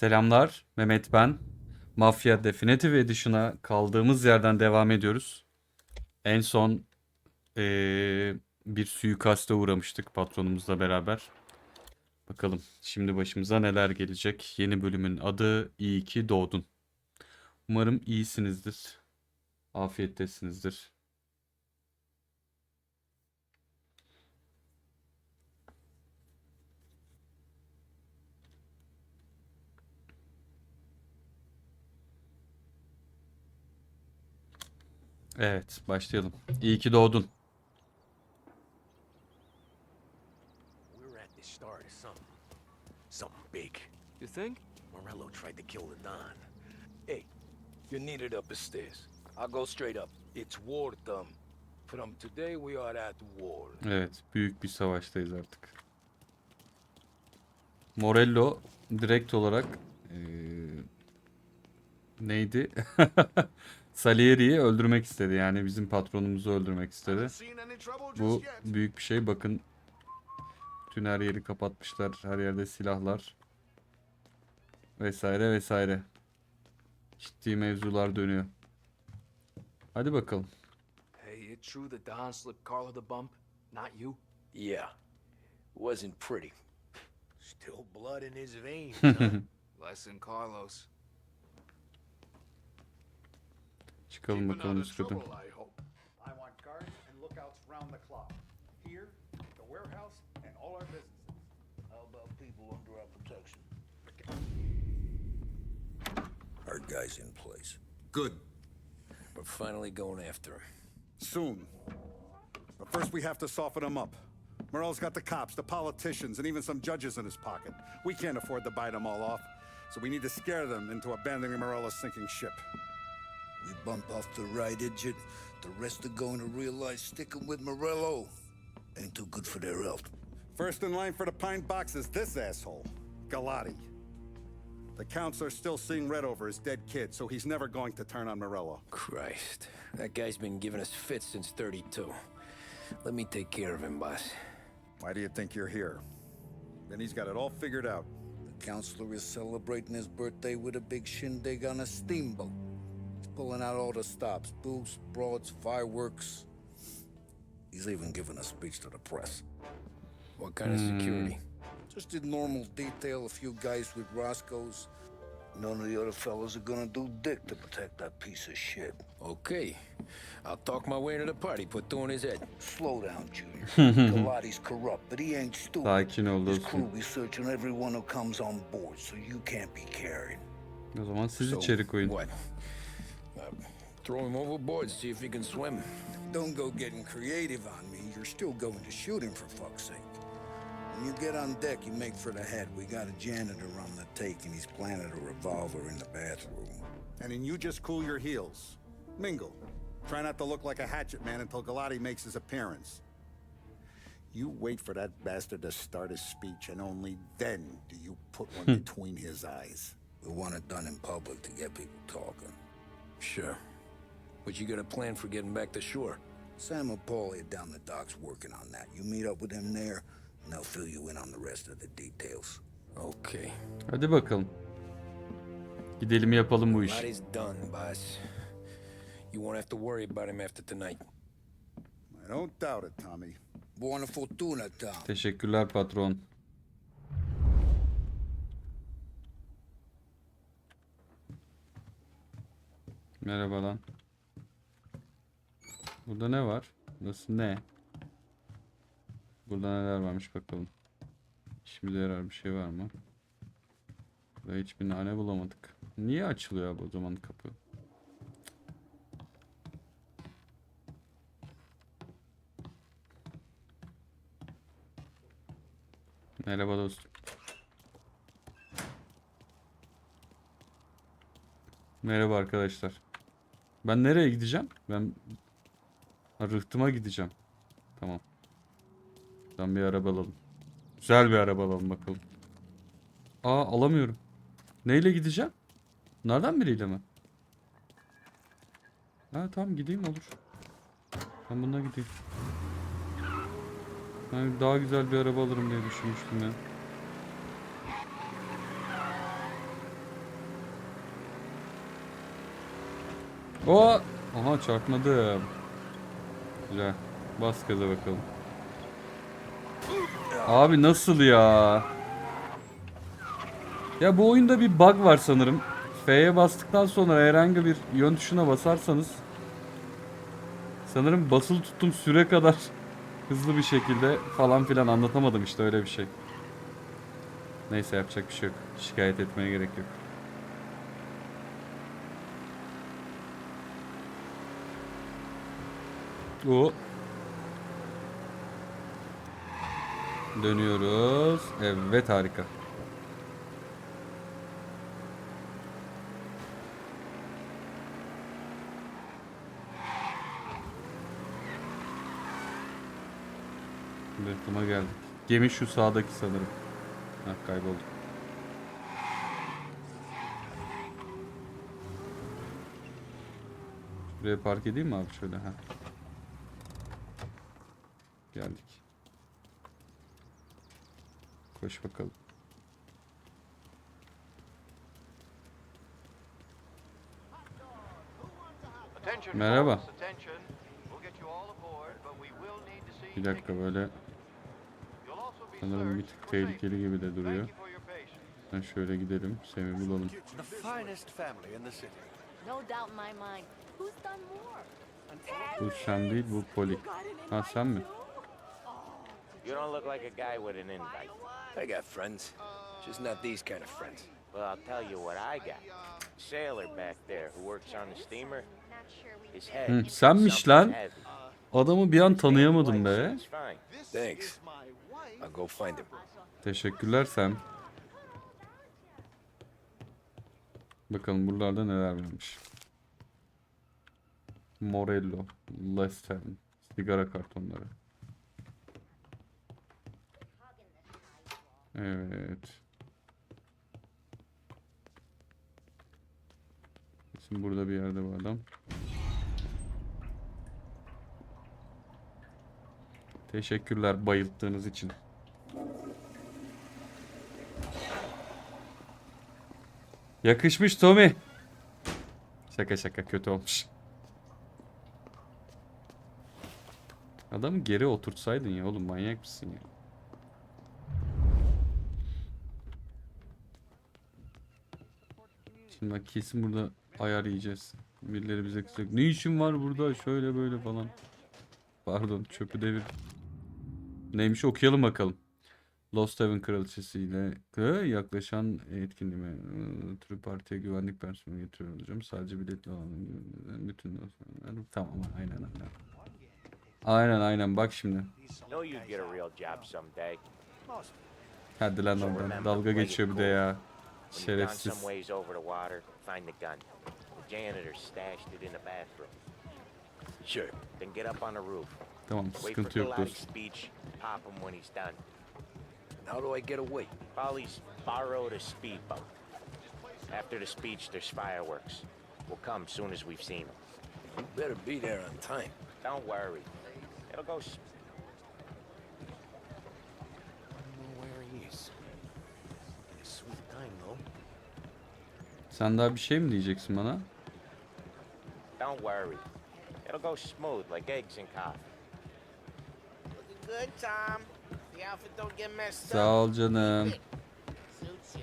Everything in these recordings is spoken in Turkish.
Selamlar, Mehmet ben. Mafya Definitive Edition'a kaldığımız yerden devam ediyoruz. En son eee, bir suikaste uğramıştık patronumuzla beraber. Bakalım şimdi başımıza neler gelecek. Yeni bölümün adı İyi ki doğdun. Umarım iyisinizdir. Afiyettesinizdir. Evet, başlayalım. İyi ki doğdun. We're at the start of something. Something big. You think? Morello tried to kill the Don. Hey, you're needed up the stairs. I'll go straight up. It's war time. From today, we are at war. Evet, büyük bir savaştayız artık. Morello direkt olarak eee, neydi? Salieri'yi öldürmek istedi. Yani bizim patronumuzu öldürmek istedi. Bu büyük bir şey. Bakın bütün her yeri kapatmışlar. Her yerde silahlar. Vesaire vesaire. Ciddi mevzular dönüyor. Hadi bakalım. Hey, it true the Don slipped Carlo the bump? Not you? Yeah, wasn't pretty. Still blood in his veins. huh? Less than Carlos. People under our protection? Our guy's in place. Good. We're finally going after him. Soon. But first, we have to soften him up. Morel's got the cops, the politicians, and even some judges in his pocket. We can't afford to bite them all off, so we need to scare them into abandoning Morello's sinking ship. We bump off the right idiot. The rest are going to realize sticking with Morello ain't too good for their health. First in line for the pine box is this asshole, Galati. The counselor's still seeing red over his dead kid, so he's never going to turn on Morello. Christ, that guy's been giving us fits since 32. Let me take care of him, boss. Why do you think you're here? Then he's got it all figured out. The counselor is celebrating his birthday with a big shindig on a steamboat. He's pulling out all the stops booze, broads, fireworks. He's even giving a speech to the press. What kind of hmm. security? Just did normal detail, a few guys with Roscoe's. None of the other fellas are gonna do dick to protect that piece of shit. Okay. I'll talk my way into the party, put two in his head. Slow down, Junior. Galati's corrupt, but he ain't stupid. Sakin ol His dostum. crew be searching everyone who comes on board, so you can't be carried. O zaman siz So, içeri koyun. What? Throw him overboard, see if he can swim. Don't go getting creative on me. You're still going to shoot him, for fuck's sake. When you get on deck, you make for the head. We got a janitor on the take, and he's planted a revolver in the bathroom. And then you just cool your heels. Mingle. Try not to look like a hatchet man until Galati makes his appearance. You wait for that bastard to start his speech, and only then do you put one hmm. between his eyes. We want it done in public to get people talking. Sure. But you got a plan for getting back to shore? Sam and Paulie are down the docks working on that. You meet up with them there, and they'll fill you in on the rest of the details. Okay. Hadi bakalım. Gidelim yapalım bu işi. Body's done, boss. You won't have to worry about him after tonight. I don't doubt it, Tommy. Buona fortuna, Tom. Teşekkürler patron. Merhaba lan. Burada ne var? Burası ne? Burada neler varmış bakalım. İşimize yarar bir şey var mı? Burada hiçbir nane bulamadık. Niye açılıyor bu o zaman kapı? Merhaba dostum. Merhaba arkadaşlar. Ben nereye gideceğim? Ben Ha rıhtıma gideceğim. Tamam. Buradan bir araba alalım. Güzel bir araba alalım bakalım. Aa alamıyorum. Neyle gideceğim? Bunlardan biriyle mi? Ha tamam gideyim olur. Ben bununla gideyim. Ben daha güzel bir araba alırım diye düşünmüştüm ya. O, Aha çarpmadım. Güzel. Bas gaza bakalım. Abi nasıl ya? Ya bu oyunda bir bug var sanırım. F'ye bastıktan sonra herhangi bir yön tuşuna basarsanız sanırım basılı tuttum süre kadar hızlı bir şekilde falan filan anlatamadım işte öyle bir şey. Neyse yapacak bir şey yok. Şikayet etmeye gerek yok. O. Dönüyoruz. Evet harika. Reklama geldik. Gemi şu sağdaki sanırım. Ha kayboldu. Buraya park edeyim mi abi şöyle ha? Geldik. Koş bakalım. Merhaba. Bir dakika böyle sanırım bir tık tehlikeli gibi de duruyor. Ben şöyle gidelim. Sem'i bulalım. Bu sen değil bu Poli. Ha sen mi? You don't look like a guy with an invite. I got friends. Just not these kind of friends. Well, I'll tell you what I got. Sailor back there who works on the steamer. His head. Hı, senmiş lan. Adamı bir an tanıyamadım be. Thanks. I'll go find him. Teşekkürler Sam. Bakalım buralarda neler varmış. Morello, Lester, sigara kartonları. Evet. Şimdi burada bir yerde bu adam. Teşekkürler bayılttığınız için. Yakışmış Tommy. Şaka şaka kötü olmuş. Adamı geri oturtsaydın ya oğlum manyak mısın ya? Şimdi bak kesin burada ayar yiyeceğiz. Birileri bize kızacak. Ne işin var burada şöyle böyle falan. Pardon çöpü devir. Neymiş okuyalım bakalım. Lost Heaven Kraliçesi ile yaklaşan etkinliğime e, türü partiye güvenlik personeli getiriyor olacağım. Sadece biletli olan bütün. Tamam aynen aynen. Aynen aynen bak şimdi. Hadi lan oradan. Dalga geçiyor bir de ya. When you've gone Şerefsiz. some ways over the water, find the gun. The janitor stashed it in the bathroom. Sure. Then get up on the roof. Tamam Wait for sıkıntı yok Galati's dostum. speech. Pop him when he's done. How do I get away? Polly's borrowed a speedboat. After the speech, there's fireworks. We'll come soon as we've seen them. You better be there on time. Don't worry. It'll go Sen daha bir şey mi diyeceksin bana? Don't worry. It'll go smooth like eggs and coffee. Looking good, Tom. The outfit don't get messed up. Sağ ol canım. Suits you.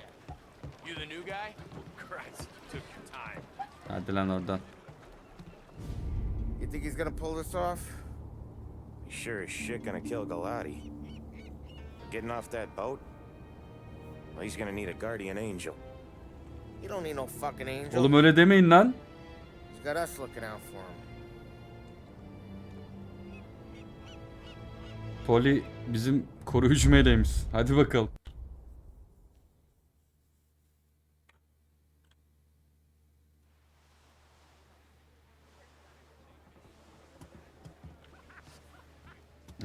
You the new guy? Christ, you took your time. Hadi lan oradan. You think he's gonna pull this off? He's sure as shit gonna kill Galati. Getting off that boat? Well, he's gonna need a guardian angel. You don't need no fucking angel. Oğlum öyle demeyin lan. He's got us looking out for him. Poli bizim koruyucu meleğimiz. Hadi bakalım.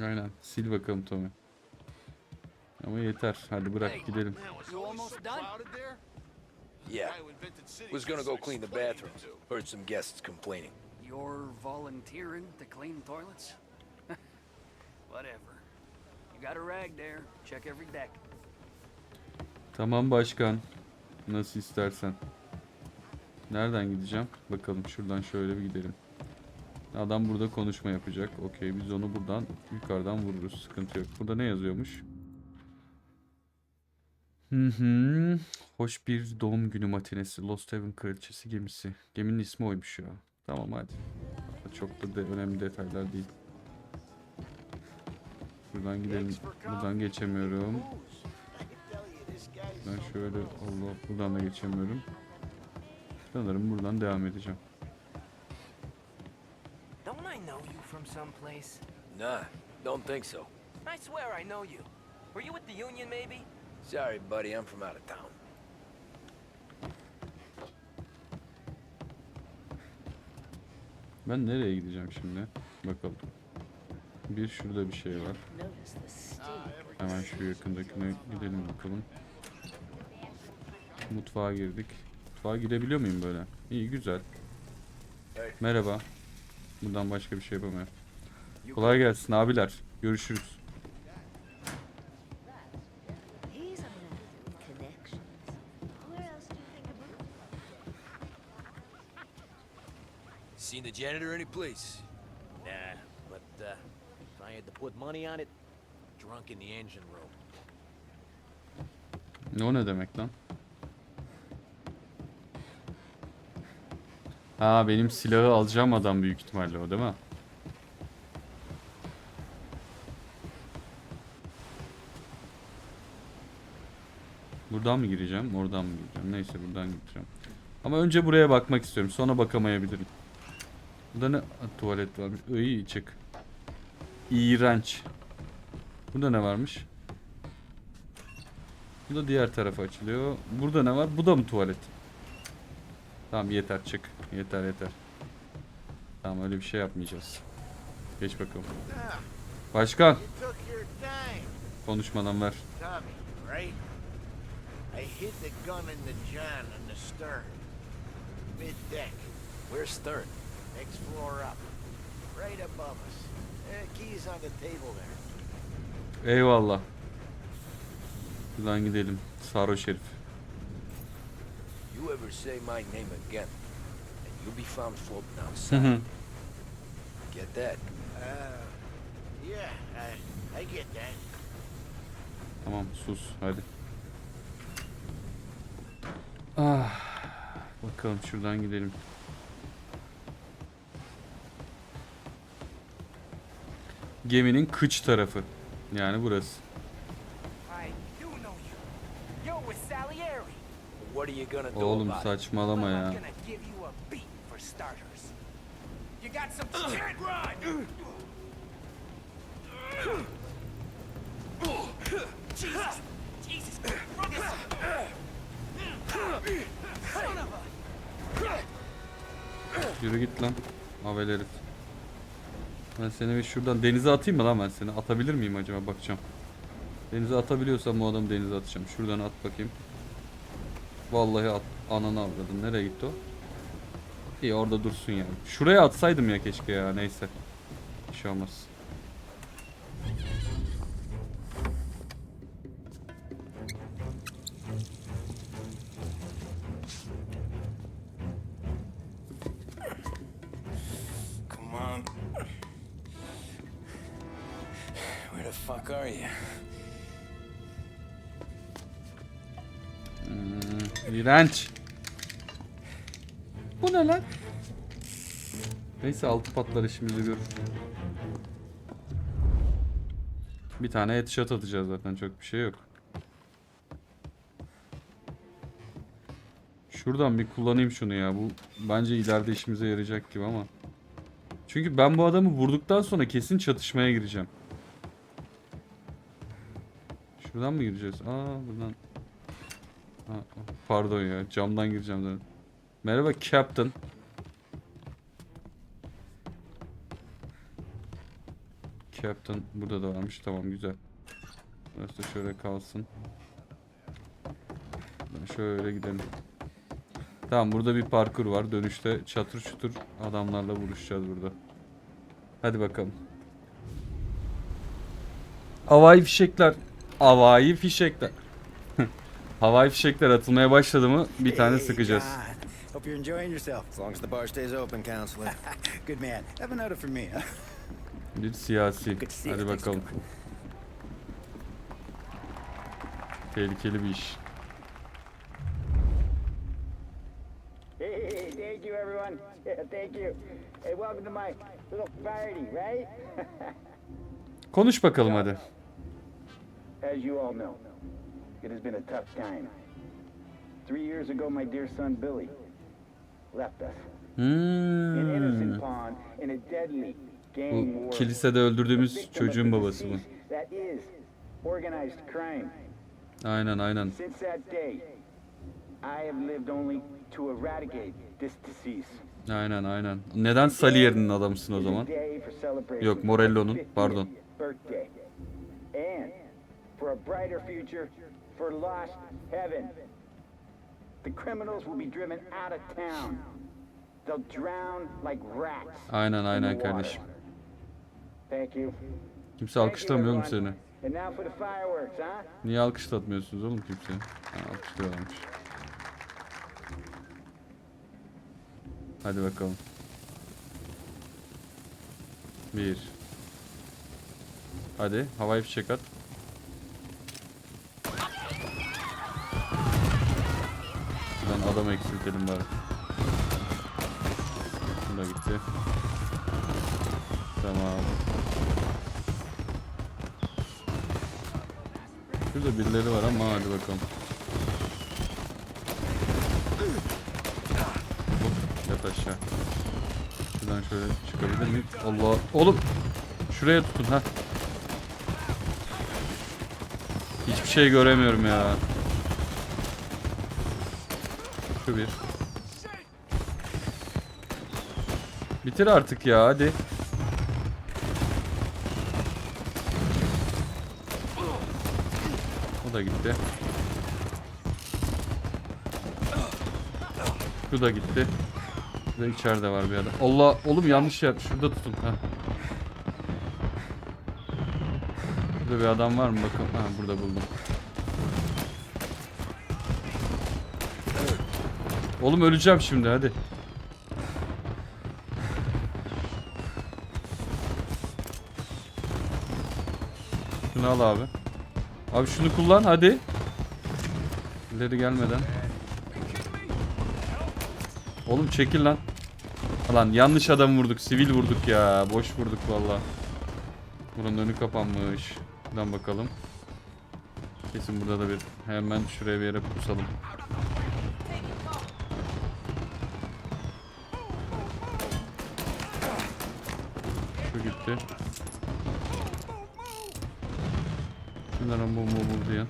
Aynen. Sil bakalım Tommy. Ama yeter. Hadi bırak gidelim. Yeah. Was gonna go clean the bathrooms. Heard some guests complaining. You're volunteering to clean toilets? Whatever. You got a rag there. Check every deck. Tamam başkan. Nasıl istersen. Nereden gideceğim? Bakalım şuradan şöyle bir gidelim. Adam burada konuşma yapacak. Okey biz onu buradan yukarıdan vururuz. Sıkıntı yok. Burada ne yazıyormuş? Hı hı. Hoş bir doğum günü matinesi. Lost Haven kraliçesi gemisi. Geminin ismi oymuş ya. Tamam hadi. Çok da de önemli detaylar değil. Buradan gidelim. Buradan geçemiyorum. Ben şöyle Allah buradan da geçemiyorum. Sanırım buradan devam edeceğim. Don't I know you from someplace? Nah, don't think so. I swear I know you. Were you with the Union, maybe? Sorry, buddy, I'm from out of town. Ben nereye gideceğim şimdi? Bakalım. Bir şurada bir şey var. Hemen şu yakındakine gidelim bakalım. Mutfağa girdik. Mutfağa gidebiliyor muyum böyle? İyi güzel. Merhaba. Buradan başka bir şey yapamıyorum. Kolay gelsin abiler. Görüşürüz. Janitor any place? Nah, but uh, if I had to put money on it, drunk in the engine room. Ne o ne demek lan? Ha benim silahı alacağım adam büyük ihtimalle o değil mi? Buradan mı gireceğim? Oradan mı gireceğim? Neyse buradan gireceğim. Ama önce buraya bakmak istiyorum. Sonra bakamayabilirim. Burada ne? Tuvalet varmış. İyi çık. İğrenç. Burada ne varmış? Bu da diğer tarafa açılıyor. Burada ne var? Bu da mı tuvalet? Tamam yeter çık. Yeter yeter. Tamam öyle bir şey yapmayacağız. Geç bakalım. Başkan konuşmadan ver. Mid deck. Where's Stern? Next floor up. Right above us. Uh, keys on the table there. Eyvallah. Buradan gidelim. Sarhoş herif. You ever say my name again, and you'll be found floating outside. Get that? Uh, yeah, I, I get that. tamam sus hadi. Ah. Bakalım şuradan gidelim. Geminin kıç tarafı. Yani burası. I do know you. You're with Salieri. What are you gonna do Oğlum about it? saçmalama well, I'm ya. gonna give you a beat for starters. You got some shit right. Jesus, Jesus, this. Son of a. Yürü git lan. Avel herif. Ben seni bir şuradan denize atayım mı lan ben seni? Atabilir miyim acaba? Bakacağım. Denize atabiliyorsam bu adamı denize atacağım. Şuradan at bakayım. Vallahi at. Ananı avradın. Nereye gitti o? İyi orada dursun yani. Şuraya atsaydım ya keşke ya. Neyse. Bir şey olmaz. İğrenç. Bu ne lan? Neyse altı patlar işimizi görür. Bir tane headshot atacağız zaten çok bir şey yok. Şuradan bir kullanayım şunu ya. Bu bence ileride işimize yarayacak gibi ama. Çünkü ben bu adamı vurduktan sonra kesin çatışmaya gireceğim. Şuradan mı gireceğiz? Aa buradan. Pardon ya camdan gireceğim zaten. Merhaba Captain. Captain burada da varmış. Tamam güzel. Burası da şöyle kalsın. Buradan şöyle gidelim. Tamam burada bir parkur var. Dönüşte çatır çutur adamlarla vuruşacağız burada. Hadi bakalım. Havai fişekler. Havai fişekler. Havai fişekler atılmaya başladı mı bir tane sıkacağız. Hope you're enjoying yourself. As long as the bar stays open, counselor. Good man. Have a note for me? Bir siyasi. Hadi bakalım. Tehlikeli bir iş. Hey, thank you, everyone. Yeah, thank you. Hey, welcome to my little party, right? Konuş bakalım hadi. As you all know, it has been a tough time. Three years ago, my dear son Billy left us. Hmm. Bu kilisede öldürdüğümüz çocuğun babası bu. Aynen aynen. Since that day, I have lived only to eradicate this disease. Aynen aynen. Neden Salier'in adamısın o zaman? Yok, Morello'nun, my 50th pardon. For lost heaven. The criminals will be driven out of town. They'll drown like rats. Aynen aynen kardeşim. Thank you. Kimse alkışlamıyor mu seni? And now for the fireworks, huh? Niye alkışlatmıyorsunuz oğlum kimse? Ha, alkışlıyorlarmış. Hadi bakalım. Bir. Hadi havai fişek at. Adam eksiltelim bari. Da gitti. Tamam. Şurada birileri var ama hadi bakalım. Hop, yat aşağı. Şuradan şöyle çıkabilir miyim? Allah. Oğlum. Şuraya tutun ha. Hiçbir şey göremiyorum ya. Şu bir. Bitir artık ya hadi. O da gitti. Şu da gitti. Ve içeride var bir adam. Allah oğlum yanlış yer. Şurada tutun. Ha. Burada bir adam var mı bakın. Ha burada buldum. Oğlum öleceğim şimdi hadi. Şunu al abi. Abi şunu kullan hadi. İleri gelmeden. Oğlum çekil lan. Lan yanlış adam vurduk. Sivil vurduk ya. Boş vurduk valla. Buranın önü kapanmış. Buradan bakalım. Kesin burada da bir hemen şuraya bir yere pusalım. Gitti. Şunların bomba vurdu ya.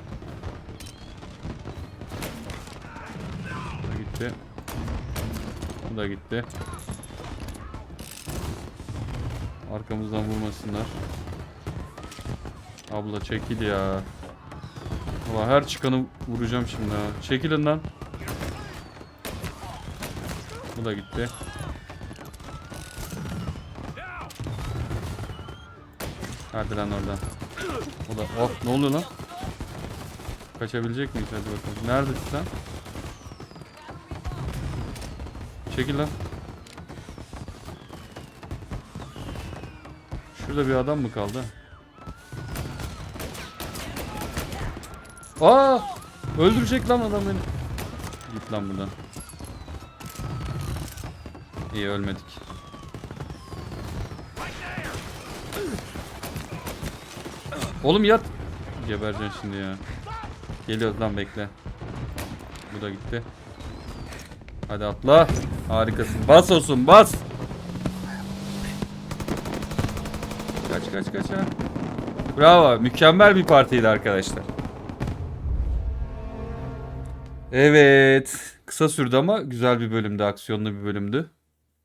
Bu da gitti. Bu da gitti. Arkamızdan vurmasınlar. Abla çekil ya. Ama her çıkanı vuracağım şimdi ha. Çekilin lan. Bu da gitti. Hadi lan oradan. O da oh ne oluyor lan? Kaçabilecek miyiz hadi bakalım. Neredesin sen? Çekil lan. Şurada bir adam mı kaldı? Aa! Öldürecek lan adam beni. Git lan buradan. İyi ölmedik. Oğlum yat. Gebereceksin şimdi ya. Geliyoruz lan bekle. Bu da gitti. Hadi atla. Harikasın. Bas olsun bas. Kaç kaç kaç ha. Bravo. Mükemmel bir partiydi arkadaşlar. Evet. Kısa sürdü ama güzel bir bölümdü. Aksiyonlu bir bölümdü.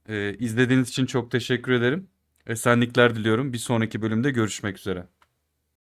Ee, izlediğiniz için çok teşekkür ederim. Esenlikler diliyorum. Bir sonraki bölümde görüşmek üzere.